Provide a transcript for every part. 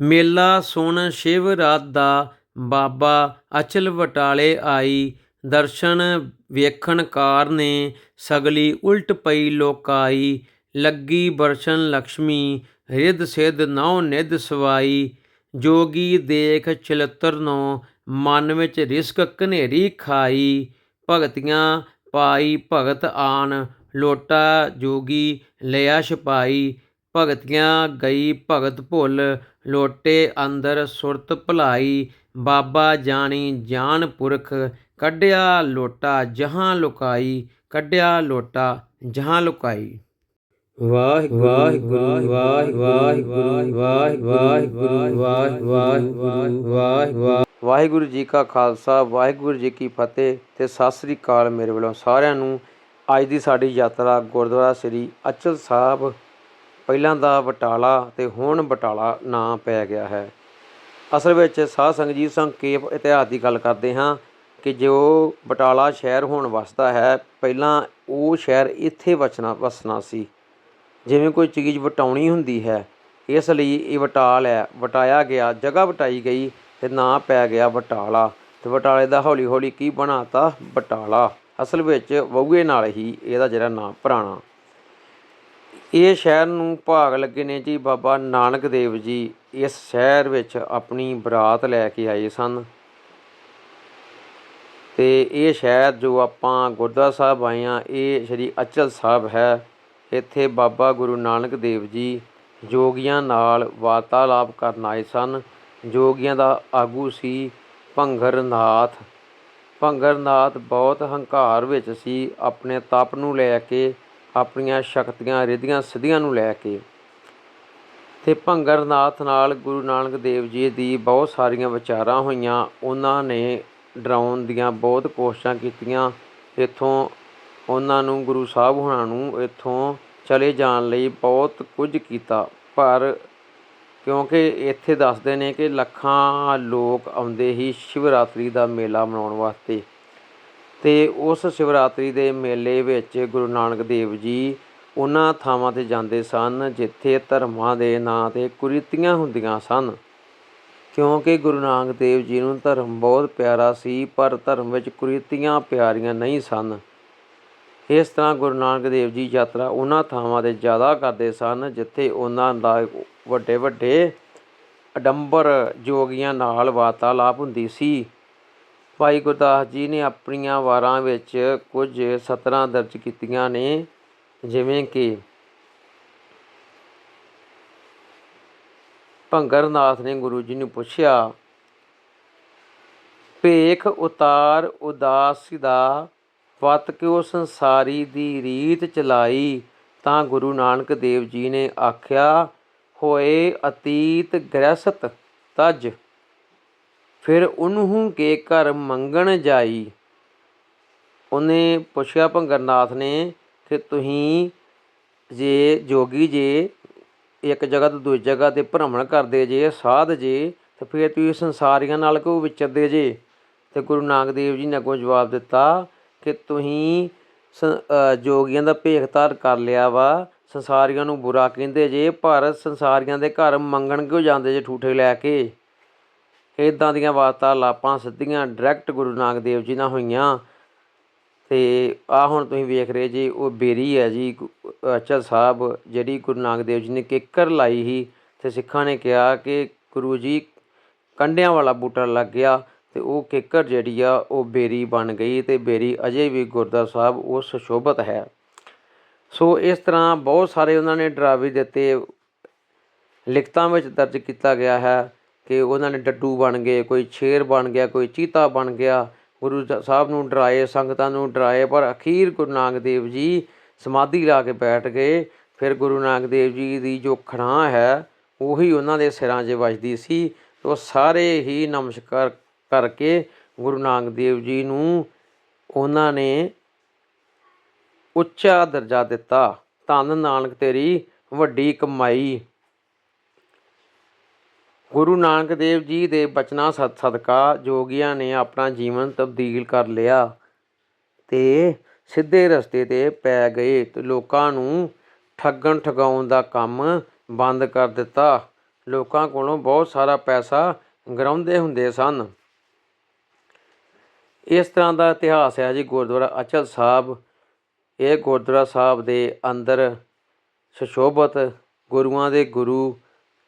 ਮੇਲਾ ਸੁਣ ਸ਼ਿਵ ਰਾਤ ਦਾ ਬਾਬਾ ਅਚਲ ਬਟਾਲੇ ਆਈ। ਦਰਸ਼ਨ ਵੇਖਣ ਕਾਰ ਨੇ ਸਗਲੀ ਉਲਟ ਪਈ ਲੋਕਾਈ। ਲੱਗੀ ਬਰਸ਼ਨ ਲక్ష్ਮੀ ਰਿੱਧ ਸਿੱਧ ਨੌ ਨਿਧ ਸਵਾਈ। ਜੋਗੀ ਦੇਖ ਚਲਤਰ ਨੋ ਮਨ ਵਿੱਚ ਰਿਸਕ ਕਨੇਰੀ ਖਾਈ। ਭਗਤੀਆਂ ਪਾਈ ਭਗਤ ਆਣ, ਲੋਟਾ ਜੋਗੀ ਲਿਆ ਛਪਾਈ। ਭਗਤੀਆਂ ਗਈ ਭਗਤ ਭੁੱਲ ਲੋਟੇ ਅੰਦਰ ਸੁਰਤ ਭਲਾਈ ਬਾਬਾ ਜਾਣੀ ਜਾਨ ਪੁਰਖ ਕੱਢਿਆ ਲੋਟਾ ਜਹਾਂ ਲੁਕਾਈ ਕੱਢਿਆ ਲੋਟਾ ਜਹਾਂ ਲੁਕਾਈ। ਵਾਹਿਗੁਰੂ ਵਾਹਿਗੁਰੂ ਵਾਹਿਗੁਰੂ ਵਾਹਿਗੁਰੂ ਵਾਹਿਗੁਰੂ ਵਾਹਿਗੁਰੂ ਜੀ ਕਾ ਖਾਲਸਾ ਵਾਹਿਗੁਰੂ ਜੀ ਕੀ ਫਤਿਹ ਤੇ ਸਤਿ ਸ੍ਰੀ ਅਕਾਲ ਮੇਰੇ ਵੱਲੋਂ ਸਾਰਿਆਂ ਨੂੰ। ਅੱਜ ਦੀ ਸਾਡੀ ਯਾਤਰਾ ਗੁਰਦੁਆਰਾ ਸ੍ਰੀ ਅਚਲ ਸਾਹਿਬ ਪਹਿਲਾਂ ਦਾ ਬਟਾਲਾ ਤੇ ਹੁਣ ਬਟਾਲਾ ਨਾਂ ਪੈ ਗਿਆ ਹੈ। ਅਸਲ ਵਿੱਚ ਸਾਧ ਸੰਗਤ ਜੀ ਸੰਖੇਪ ਇਤਿਹਾਸ ਦੀ ਗੱਲ ਕਰਦੇ ਹਾਂ ਕਿ ਜੋ ਬਟਾਲਾ ਸ਼ਹਿਰ ਹੁਣ ਵਸਦਾ ਹੈ, ਪਹਿਲਾਂ ਉਹ ਸ਼ਹਿਰ ਇੱਥੇ ਵਸਣਾ ਵਸਣਾ ਸੀ। ਜਿਵੇਂ ਕੋਈ ਚੀਜ਼ ਵਟਾਉਣੀ ਹੁੰਦੀ ਹੈ, ਇਸ ਲਈ ਇਹ ਵਟਾਲ ਹੈ, ਵਟਾਇਆ ਗਿਆ, ਜਗ੍ਹਾ ਵਟਾਈ ਗਈ ਤੇ ਨਾਂ ਪੈ ਗਿਆ ਬਟਾਲਾ। ਤੇ ਬਟਾਲੇ ਦਾ ਹੌਲੀ ਹੌਲੀ ਕੀ ਬਣਾਤਾ? ਬਟਾਲਾ। ਅਸਲ ਵਿੱਚ ਵਊਏ ਨਾਲ ਹੀ ਇਹਦਾ ਜਿਹੜਾ ਨਾਂ ਪੁਰਾਣਾ ਇਹ ਸ਼ਹਿਰ ਨੂੰ ਭਾਗ ਲੱਗੇ ਨੇ ਜੀ ਬਾਬਾ ਨਾਨਕ ਦੇਵ ਜੀ। ਇਸ ਸ਼ਹਿਰ ਵਿੱਚ ਆਪਣੀ ਬਰਾਤ ਲੈ ਕੇ ਆਏ ਸਨ। ਤੇ ਇਹ ਸ਼ਹਿਰ ਜੋ ਆਪਾਂ ਗੁਰਦੁਆਰਾ ਸਾਹਿਬ ਆਏ ਆ ਇਹ ਸ਼੍ਰੀ ਅਚਲ ਸਾਹਿਬ ਹੈ। ਇੱਥੇ ਬਾਬਾ ਗੁਰੂ ਨਾਨਕ ਦੇਵ ਜੀ ਜੋਗੀਆਂ ਨਾਲ ਵਾਰਤਾਲਾਪ ਕਰਨ ਆਏ ਸਨ। ਜੋਗੀਆਂ ਦਾ ਆਗੂ ਸੀ ਭੰਗਰਨਾਥ। ਭੰਗਰਨਾਥ ਬਹੁਤ ਹੰਕਾਰ ਵਿੱਚ ਸੀ। ਆਪਣੇ ਤਪ ਨੂੰ ਲੈ ਕੇ ਆਪਣੀਆਂ ਸ਼ਕਤੀਆਂ, ਰਿੱਧੀਆਂ, ਸਿੱਧੀਆਂ ਨੂੰ ਲੈ ਕੇ। ਤੇ ਭੰਗਰਨਾਥ ਨਾਲ ਗੁਰੂ ਨਾਨਕ ਦੇਵ ਜੀ ਦੀ ਬਹੁਤ ਸਾਰੀਆਂ ਵਿਚਾਰਾਂ ਹੋਈਆਂ। ਉਹਨਾਂ ਨੇ ਡਰਾਉਣ ਦੀਆਂ ਬਹੁਤ ਕੋਸ਼ਿਸ਼ਾਂ ਕੀਤੀਆਂ। ਇੱਥੋਂ ਉਹਨਾਂ ਨੂੰ ਗੁਰੂ ਸਾਹਿਬ ਹੁਣਾਂ ਨੂੰ ਇੱਥੋਂ ਚਲੇ ਜਾਣ ਲਈ ਬਹੁਤ ਕੁਝ ਕੀਤਾ। ਪਰ ਕਿਉਂਕਿ ਇੱਥੇ ਦੱਸਦੇ ਨੇ ਕਿ ਲੱਖਾਂ ਲੋਕ ਆਉਂਦੇ ਹੀ ਸ਼ਿਵਰਾਤਰੀ ਦਾ ਮੇਲਾ ਮਨਾਉਣ ਵਾਸਤੇ। ਤੇ ਉਸ ਸ਼ਿਵਰਾਤਰੀ ਦੇ ਮੇਲੇ ਵਿੱਚ ਗੁਰੂ ਨਾਨਕ ਦੇਵ ਜੀ ਉਹਨਾਂ ਥਾਵਾਂ ਤੇ ਜਾਂਦੇ ਸਨ, ਜਿੱਥੇ ਧਰਮਾਂ ਦੇ ਨਾਂ ਤੇ ਕੁਰੀਤੀਆਂ ਹੁੰਦੀਆਂ ਸਨ। ਕਿਉਂਕਿ ਗੁਰੂ ਨਾਨਕ ਦੇਵ ਜੀ ਨੂੰ ਧਰਮ ਬਹੁਤ ਪਿਆਰਾ ਸੀ, ਪਰ ਧਰਮ ਵਿੱਚ ਕੁਰੀਤੀਆਂ ਪਿਆਰੀਆਂ ਨਹੀਂ ਸਨ। ਇਸ ਤਰ੍ਹਾਂ ਗੁਰੂ ਨਾਨਕ ਦੇਵ ਜੀ ਯਾਤਰਾ ਉਹਨਾਂ ਥਾਵਾਂ ਤੇ ਜ਼ਿਆਦਾ ਕਰਦੇ ਸਨ, ਜਿੱਥੇ ਉਹਨਾਂ ਦਾ ਵੱਡੇ ਵੱਡੇ ਅਡੰਬਰ ਜੋਗੀਆਂ ਨਾਲ ਵਾਰਤਾਲਾਪ ਹੁੰਦੀ ਸੀ। ਭਾਈ ਗੁਰਦਾਸ ਜੀ ਨੇ ਆਪਣੀਆਂ ਵਾਰਾਂ ਵਿੱਚ ਕੁਝ ਸਤਰਾਂ ਦਰਜ ਕੀਤੀਆਂ ਨੇ, ਜਿਵੇਂ ਕਿ ਭੰਗਰਨਾਥ ਨੇ ਗੁਰੂ ਜੀ ਨੂੰ ਪੁੱਛਿਆ, ਭੇਖ ਉਤਾਰ ਉਦਾਸ ਦਾ, ਵਤ ਕਿਉ ਸੰਸਾਰੀ ਦੀ ਰੀਤ ਚਲਾਈ? ਤਾਂ ਗੁਰੂ ਨਾਨਕ ਦੇਵ ਜੀ ਨੇ ਆਖਿਆ, ਹੋਏ ਅਤੀਤ ਗ੍ਰਸਤ ਤਜ। ਫਿਰ ਉਹਨੂੰ ਕੇ ਘਰ ਮੰਗਣ ਜਾਈ। ਉਹਨੇ ਪੁੱਛਿਆ, ਭੰਗਰਨਾਥ ਨੇ ਕਿ ਤੁਸੀਂ ਜੇ ਜੋਗੀ ਜੇ, ਇੱਕ ਜਗ੍ਹਾ ਤੋਂ ਦੂਜੀ ਜਗ੍ਹਾ ਤੇ ਭ੍ਰਮਣ ਕਰਦੇ ਜੇ, ਸਾਧ ਜੇ, ਤੇ ਫਿਰ ਤੁਸੀਂ ਸੰਸਾਰੀਆਂ ਨਾਲ ਕਿਉਂ ਵਿਚਰਦੇ ਜੇ। ਤੇ ਗੁਰੂ ਨਾਨਕ ਦੇਵ ਜੀ ਨੇ ਅੱਗੋਂ ਜਵਾਬ ਦਿੱਤਾ ਕਿ ਤੁਸੀਂ ਜੋਗੀਆਂ ਦਾ ਭੇਖ ਧਾਰ ਕਰ ਲਿਆ ਵਾ। ਸੰਸਾਰੀਆਂ ਨੂੰ ਬੁਰਾ ਕਹਿੰਦੇ ਜੇ, ਪਰ ਸੰਸਾਰੀਆਂ ਦੇ ਘਰ ਮੰਗਣ ਕਿਉਂ ਜਾਂਦੇ ਜੇ ਠੂਠੇ ਲੈ ਕੇ? ਇੱਦਾਂ ਦੀਆਂ ਵਾਰਤਾਲਾਪਾਂ ਸਿੱਧੀਆਂ ਡਾਇਰੈਕਟ ਗੁਰੂ ਨਾਨਕ ਦੇਵ ਜੀ ਨਾਲ ਹੋਈਆਂ। ਤੇ ਆ ਹੁਣ ਤੁਸੀਂ ਵੇਖ ਰਹੇ ਜੀ, ਉਹ ਬੇਰੀ ਹੈ ਜੀ ਅਚਲ ਸਾਹਿਬ, ਜਿਹੜੀ ਗੁਰੂ ਨਾਨਕ ਦੇਵ ਜੀ ਨੇ ਕਿੱਕਰ ਲਾਈ ਸੀ ਤੇ ਸਿੱਖਾਂ ਨੇ ਕਿਹਾ ਕਿ ਗੁਰੂ ਜੀ ਕੰਡਿਆਂ ਵਾਲਾ ਬੂਟਾ ਲੱਗ ਗਿਆ ਤੇ ਉਹ ਕਿੱਕਰ ਜਿਹੜੀ ਆ, ਉਹ ਬੇਰੀ ਬਣ ਗਈ ਤੇ ਬੇਰੀ ਅਜੇ ਵੀ ਗੁਰਦੁਆਰਾ ਸਾਹਿਬ ਉਹ ਸੁਸ਼ੋਭਤ ਹੈ। ਸੋ ਇਸ ਤਰ੍ਹਾਂ ਬਹੁਤ ਸਾਰੇ ਉਹਨਾਂ ਨੇ ਡਰਾਵੇ ਦਿੱਤੇ। ਲਿਖਤਾਂ ਵਿੱਚ ਦਰਜ ਕੀਤਾ ਗਿਆ ਹੈ ਕਿ ਉਹਨਾਂ ਨੇ ਡੱਡੂ ਬਣ ਗਏ, ਕੋਈ ਸ਼ੇਰ ਬਣ ਗਿਆ, ਕੋਈ ਚੀਤਾ ਬਣ ਗਿਆ। ਗੁਰੂ ਸਾਹਿਬ ਨੂੰ ਡਰਾਏ, ਸੰਗਤਾਂ ਨੂੰ ਡਰਾਏ, ਪਰ ਅਖੀਰ ਗੁਰੂ ਨਾਨਕ ਦੇਵ ਜੀ ਸਮਾਧੀ ਲਾ ਕੇ ਬੈਠ ਗਏ। ਫਿਰ ਗੁਰੂ ਨਾਨਕ ਦੇਵ ਜੀ ਦੀ ਜੋ ਖਣਾ ਹੈ, ਉਹੀ ਉਹਨਾਂ ਦੇ ਸਿਰਾਂ 'ਚ ਵੱਜਦੀ ਸੀ। ਉਹ ਸਾਰੇ ਹੀ ਨਮਸਕਾਰ ਕਰਕੇ ਗੁਰੂ ਨਾਨਕ ਦੇਵ ਜੀ ਨੂੰ ਉਹਨਾਂ ਨੇ ਉੱਚਾ ਦਰਜਾ ਦਿੱਤਾ। ਧੰਨ ਨਾਨਕ ਤੇਰੀ ਵੱਡੀ ਕਮਾਈ। ਗੁਰੂ ਨਾਨਕ ਦੇਵ ਜੀ ਦੇ ਬਚਨਾਂ ਸਦ ਸਦਕਾ ਜੋਗੀਆਂ ਨੇ ਆਪਣਾ ਜੀਵਨ ਤਬਦੀਲ ਕਰ ਲਿਆ ਤੇ ਸਿੱਧੇ ਰਸਤੇ ਤੇ ਪੈ ਗਏ ਤੇ ਲੋਕਾਂ ਨੂੰ ਠੱਗਣ ਠਗਾਉਣ ਦਾ ਕੰਮ ਬੰਦ ਕਰ ਦਿੱਤਾ। ਲੋਕਾਂ ਕੋਲੋਂ ਬਹੁਤ ਸਾਰਾ ਪੈਸਾ ਗਰਾਉਂਦੇ ਹੁੰਦੇ ਸਨ। ਇਸ ਤਰ੍ਹਾਂ ਦਾ ਇਤਿਹਾਸ ਹੈ ਜੀ ਗੁਰਦੁਆਰਾ ਅਚਲ ਸਾਹਿਬ। ਇਹ ਗੁਰਦੁਆਰਾ ਸਾਹਿਬ ਦੇ ਅੰਦਰ ਸੁਸ਼ੋਭਤ ਗੁਰੂਆਂ ਦੇ ਗੁਰੂ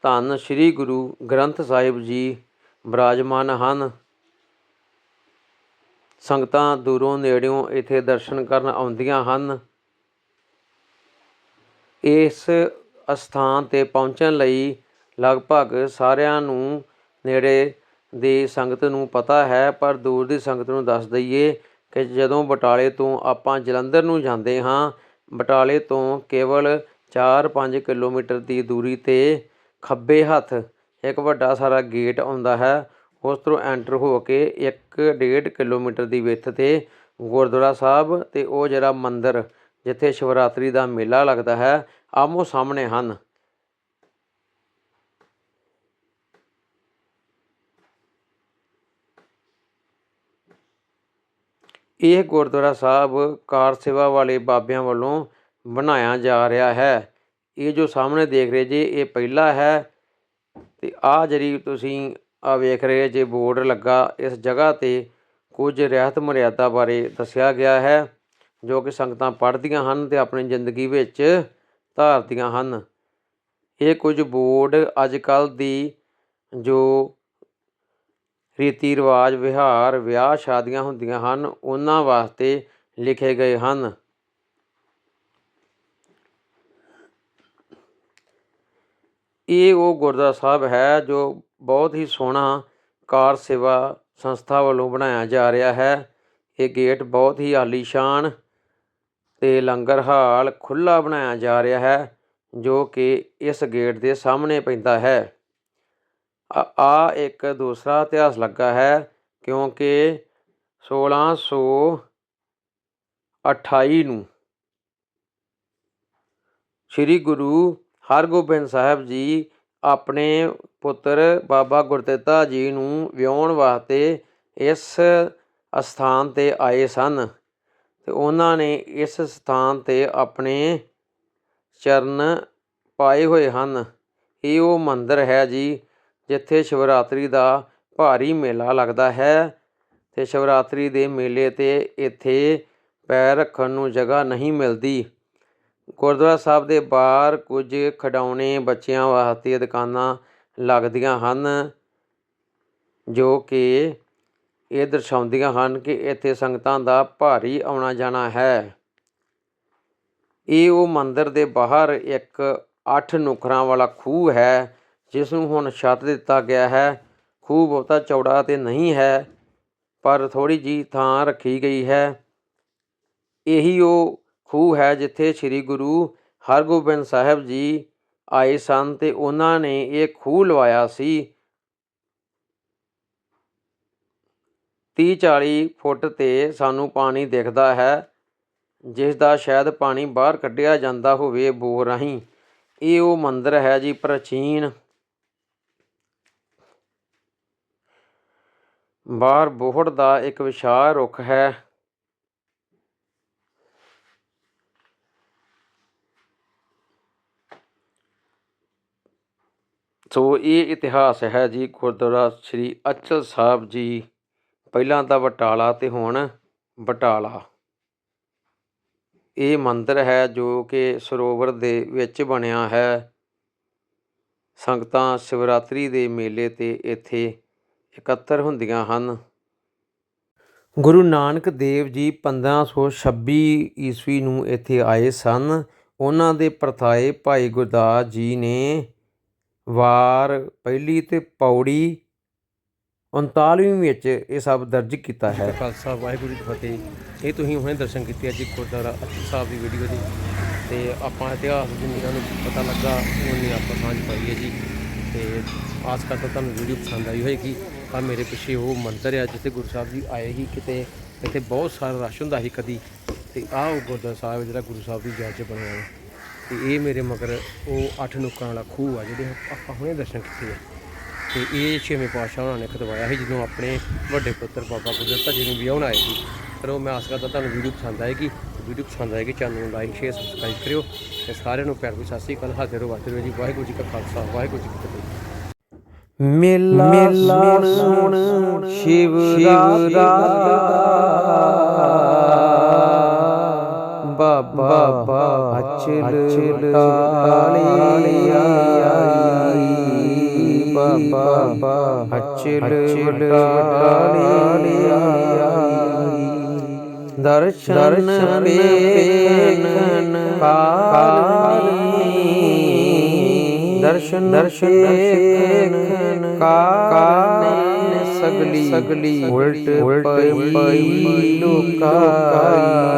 ਧੰਨ ਸ੍ਰੀ ਗੁਰੂ ਗ੍ਰੰਥ ਸਾਹਿਬ ਜੀ ਬਰਾਜਮਾਨ ਹਨ। ਸੰਗਤਾਂ ਦੂਰੋਂ ਨੇੜਿਓਂ ਇੱਥੇ ਦਰਸ਼ਨ ਕਰਨ ਆਉਂਦੀਆਂ ਹਨ। ਇਸ ਅਸਥਾਨ ਤੇ ਪਹੁੰਚਣ ਲਈ ਲਗਭਗ ਸਾਰਿਆਂ ਨੂੰ ਨੇੜੇ ਦੀ ਸੰਗਤ ਨੂੰ ਪਤਾ ਹੈ, ਪਰ ਦੂਰ ਦੀ ਸੰਗਤ ਨੂੰ ਦੱਸ ਦਈਏ ਕਿ ਜਦੋਂ ਬਟਾਲੇ ਤੋਂ ਆਪਾਂ ਜਲੰਧਰ ਨੂੰ ਜਾਂਦੇ ਹਾਂ, ਬਟਾਲੇ ਤੋਂ ਕੇਵਲ 4-5 ਕਿਲੋਮੀਟਰ ਦੀ ਦੂਰੀ ਤੇ ਖੱਬੇ ਹੱਥ ਇੱਕ ਵੱਡਾ ਸਾਰਾ ਗੇਟ ਆਉਂਦਾ ਹੈ। ਉਸ ਤੋਂ ਐਂਟਰ ਹੋ ਕੇ 1.5 ਕਿਲੋਮੀਟਰ ਦੀ ਵਿੱਥ ਤੇ ਗੁਰਦੁਆਰਾ ਸਾਹਿਬ ਤੇ ਉਹ ਜਿਹੜਾ ਮੰਦਿਰ ਜਿੱਥੇ ਸ਼ਿਵਰਾਤਰੀ ਦਾ ਮੇਲਾ ਲੱਗਦਾ ਹੈ, ਆਮੋ ਸਾਹਮਣੇ ਹਨ। ਇਹ ਗੁਰਦੁਆਰਾ ਸਾਹਿਬ ਕਾਰ ਸੇਵਾ ਵਾਲੇ ਬਾਬਿਆਂ ਵੱਲੋਂ ਬਣਾਇਆ ਜਾ ਰਿਹਾ ਹੈ। ਇਹ ਜੋ ਸਾਹਮਣੇ ਦੇਖ ਰਹੇ ਜੇ, ਇਹ ਪਹਿਲਾ ਹੈ ਤੇ ਆਹ ਜਿਹੜੀ ਤੁਸੀਂ ਆ ਵੇਖ ਰਹੇ ਜੇ, ਬੋਰਡ ਲੱਗਾ। ਇਸ ਜਗ੍ਹਾ ਤੇ ਕੁਝ ਰਹਿਤ ਮਰਿਆਦਾ ਬਾਰੇ ਦੱਸਿਆ ਗਿਆ ਹੈ, ਜੋ ਕਿ ਸੰਗਤਾਂ ਪੜ੍ਹਦੀਆਂ ਹਨ ਤੇ ਆਪਣੀ ਜ਼ਿੰਦਗੀ ਵਿੱਚ ਧਾਰਦੀਆਂ ਹਨ। ਇਹ ਕੁਝ ਬੋਰਡ ਅੱਜ ਕੱਲ੍ਹ ਦੀ ਜੋ ਰੀਤੀ ਰਿਵਾਜ ਵਿਹਾਰ ਵਿਆਹ ਸ਼ਾਦੀਆਂ ਹੁੰਦੀਆਂ ਹਨ, ਉਹਨਾਂ ਵਾਸਤੇ ਲਿਖੇ ਗਏ ਹਨ। ਇਹ ਉਹ ਗੁਰਦੁਆਰਾ ਸਾਹਿਬ ਹੈ ਜੋ ਬਹੁਤ ਹੀ ਸੋਹਣਾ ਕਾਰ ਸੇਵਾ ਸੰਸਥਾ ਵੱਲੋਂ ਬਣਾਇਆ ਜਾ ਰਿਹਾ ਹੈ। ਇਹ ਗੇਟ ਬਹੁਤ ਹੀ ਆਲੀਸ਼ਾਨ ਤੇ ਲੰਗਰ ਹਾਲ ਖੁੱਲਾ ਬਣਾਇਆ ਜਾ ਰਿਹਾ ਹੈ, ਜੋ ਕਿ ਇਸ ਗੇਟ ਦੇ ਸਾਹਮਣੇ ਪੈਂਦਾ ਹੈ। ਆ ਇੱਕ ਦੂਸਰਾ ਇਤਿਹਾਸ ਲੱਗਾ ਹੈ, ਕਿਉਂਕਿ 1628 ਨੂੰ ਸ੍ਰੀ ਗੁਰੂ ਹਰਗੋਬਿੰਦ ਸਾਹਿਬ ਜੀ ਆਪਣੇ ਪੁੱਤਰ ਬਾਬਾ ਗੁਰਦਿੱਤਾ ਜੀ ਨੂੰ ਵਿਆਹੁਣ ਵਾਸਤੇ ਇਸ ਅਸਥਾਨ ਤੇ ਆਏ ਸਨ ਤੇ ਉਹਨਾਂ ਨੇ ਇਸ ਸਥਾਨ ਤੇ ਆਪਣੇ ਚਰਨ ਪਾਏ ਹੋਏ ਹਨ। ਇਹ ਉਹ ਮੰਦਿਰ ਹੈ ਜੀ ਜਿੱਥੇ ਸ਼ਿਵਰਾਤਰੀ ਦਾ ਭਾਰੀ ਮੇਲਾ ਲੱਗਦਾ ਹੈ ਤੇ ਸ਼ਿਵਰਾਤਰੀ ਦੇ ਮੇਲੇ ਤੇ ਇੱਥੇ ਪੈਰ ਰੱਖਣ ਨੂੰ ਜਗ੍ਹਾ ਨਹੀਂ ਮਿਲਦੀ। ਗੁਰਦੁਆਰਾ ਸਾਹਿਬ ਦੇ ਬਾਹਰ ਕੁਝ ਖਿਡੌਣੇ ਬੱਚਿਆਂ ਵਾਸਤੇ ਦੁਕਾਨਾਂ ਲੱਗਦੀਆਂ ਹਨ, ਜੋ ਕਿ ਇਹ ਦਰਸਾਉਂਦੀਆਂ ਹਨ ਕਿ ਇੱਥੇ ਸੰਗਤਾਂ ਦਾ ਭਾਰੀ ਆਉਣਾ ਜਾਣਾ ਹੈ। ਇਹ ਉਹ ਮੰਦਿਰ ਦੇ ਬਾਹਰ ਇੱਕ ਅੱਠ ਨੁਕਰਾਂ ਵਾਲਾ ਖੂਹ ਹੈ, ਜਿਸ ਨੂੰ ਹੁਣ ਛੱਤ ਦਿੱਤਾ ਗਿਆ ਹੈ। ਖੂਹ ਬਹੁਤਾ ਚੌੜਾ ਤੇ ਨਹੀਂ ਹੈ, ਪਰ ਥੋੜੀ ਜੀ ਥਾਂ ਰੱਖੀ ਗਈ ਹੈ। ਇਹੀ ਉਹ ਖੂਹ ਹੈ ਜਿੱਥੇ ਸ੍ਰੀ ਗੁਰੂ ਹਰਗੋਬਿੰਦ ਸਾਹਿਬ ਜੀ ਆਏ ਸਨ ਤੇ ਉਹਨਾਂ ਨੇ ਇਹ ਖੂਹ ਲਵਾਇਆ ਸੀ। 30 40 ਫੁੱਟ ਤੇ ਸਾਨੂੰ ਪਾਣੀ ਦਿਖਦਾ ਹੈ, ਜਿਸ ਦਾ ਸ਼ਾਇਦ ਪਾਣੀ ਬਾਹਰ ਕੱਢਿਆ ਜਾਂਦਾ ਹੋਵੇ ਬੋਰ ਰਾਹੀਂ। ਇਹ ਉਹ ਮੰਦਿਰ ਹੈ ਜੀ ਪ੍ਰਾਚੀਨ ਬਾਹਰ ਬੋਹੜ ਦਾ ਇੱਕ ਵਿਸ਼ਾਲ ਰੁੱਖ ਹੈ। ਸੋ ਇਹ ਇਤਿਹਾਸ ਹੈ ਜੀ ਗੁਰਦੁਆਰਾ ਸ੍ਰੀ ਅਚਲ ਸਾਹਿਬ ਜੀ, ਪਹਿਲਾਂ ਤਾਂ ਬਟਾਲਾ ਤੇ ਹੁਣ ਬਟਾਲਾ। ਇਹ ਮੰਦਿਰ ਹੈ ਜੋ ਕਿ ਸਰੋਵਰ ਦੇ ਵਿੱਚ ਬਣਿਆ ਹੈ। ਸੰਗਤਾਂ ਸ਼ਿਵਰਾਤਰੀ ਦੇ ਮੇਲੇ ਤੇ ਇੱਥੇ ਇਕੱਤਰ ਹੁੰਦੀਆਂ ਹਨ। ਗੁਰੂ ਨਾਨਕ ਦੇਵ ਜੀ 1526 ਈਸਵੀ ਨੂੰ ਇੱਥੇ ਆਏ ਸਨ। ਉਹਨਾਂ ਦੇ ਪ੍ਰਥਾਏ ਭਾਈ ਗੁਰਦਾਸ ਜੀ ਨੇ ਵਾਰ ਪਹਿਲੀ ਤੇ ਪੌੜੀ 39ਵੀਂ ਵਿੱਚ ਇਹ ਸਭ ਦਰਜ ਕੀਤਾ ਹੈ। ਖਾਲਸਾ, ਵਾਹਿਗੁਰੂ ਜੀ ਫਤਿਹ। ਇਹ ਤੁਸੀਂ ਹੁਣੇ ਦਰਸ਼ਨ ਕੀਤੇ ਅੱਜ ਗੁਰਦੁਆਰਾ ਅਤੀ ਸਾਹਿਬ ਦੀ ਵੀਡੀਓ ਦੀ। ਤੇ ਆਪਾਂ ਇਤਿਹਾਸ ਜਿੰਨੀ ਨੂੰ ਪਤਾ ਲੱਗਾ ਉਨੀ ਆਪਾਂ ਸਾਂਝ ਪਾਈ ਹੈ ਜੀ। ਤੇ ਆਸ ਕਰਦਾ ਤੁਹਾਨੂੰ ਵੀਡੀਓ ਪਸੰਦ ਆਈ ਹੋਏਗੀ ਆ ਮੇਰੇ ਪਿੱਛੇ ਉਹ ਮੰਦਰ ਆ, ਜਿੱਥੇ ਗੁਰੂ ਸਾਹਿਬ ਜੀ ਆਏ ਸੀ ਕਿਤੇ। ਇੱਥੇ ਬਹੁਤ ਸਾਰਾ ਰਸ਼ ਹੁੰਦਾ ਸੀ ਕਦੀ। ਤੇ ਆਹ ਉਹ ਗੁਰਦੁਆਰਾ ਸਾਹਿਬ ਜਿਹੜਾ ਗੁਰੂ ਸਾਹਿਬ ਦੀ ਯਾਦ 'ਚ ਬਣਿਆ ਹੈ ਤੇ ਇਹ ਮੇਰੇ ਮਗਰ ਉਹ ਅੱਠ ਨੁੱਕਾਂ ਵਾਲਾ ਖੂਹ ਆ ਜਿਹੜੇ ਆਪਾਂ ਹੁਣੇ ਦਰਸ਼ਨ ਕੀਤੇ ਆ। ਤੇ ਇਹ ਛੇਵੇਂ ਪਾਤਸ਼ਾਹ ਉਹਨਾਂ ਨੇ ਖਤਵਾਇਆ ਸੀ ਜਦੋਂ ਆਪਣੇ ਵੱਡੇ ਪੁੱਤਰ ਬਾਬਾ ਗੁਰਦਿੱਤਾ ਜੀ ਨੂੰ ਵਿਆਹੁਣ ਆਏ ਸੀ। ਪਰ ਉਹ ਮੈਂ ਆਸ ਕਰਦਾ ਤੁਹਾਨੂੰ ਵੀਡੀਓ ਪਸੰਦ ਆਏਗੀ। ਵੀਡੀਓ ਪਸੰਦ ਆਏਗੀ ਚੈਨਲ ਨੂੰ ਲਾਈਕ ਸ਼ੇਅਰ ਸਬਸਕ੍ਰਾਈਬ ਕਰਿਓ। ਤੇ ਸਾਰਿਆਂ ਨੂੰ ਪਿਆਰ ਭਰੀ ਸਤਿ ਸ੍ਰੀ ਅਕਾਲ। ਹਾਜ਼ਰ ਹੋ ਵਾਹਿਗੁਰੂ ਜੀ ਵਾਹਿਗੁਰੂ ਜੀ ਕਾ ਖਾਲਸਾ ਵਾਹਿਗੁਰੂ ਜੀ ਕੀ ਫਤਿਹ। ਮੇਲਾ ਸੁਣ ਸ਼ਿਵ ਬਾਬਾ ਅਚਲ ਟਾਲੀਆ ਬਾਬਾ ਅਚਲ ਟਾਲੀਆ ਦਰਸ਼ਨ ਪੇਖਨ ਕਾਲਨੀ। ਦਰਸ਼ਨ ਦਰਸ਼ਨ ਪੇਖਨ ਕਾਲਨੀ। ਸਗਲੀ। ਸਗਲੀ। ਉਲਟ ਪਈ ਲੋਕਾਈ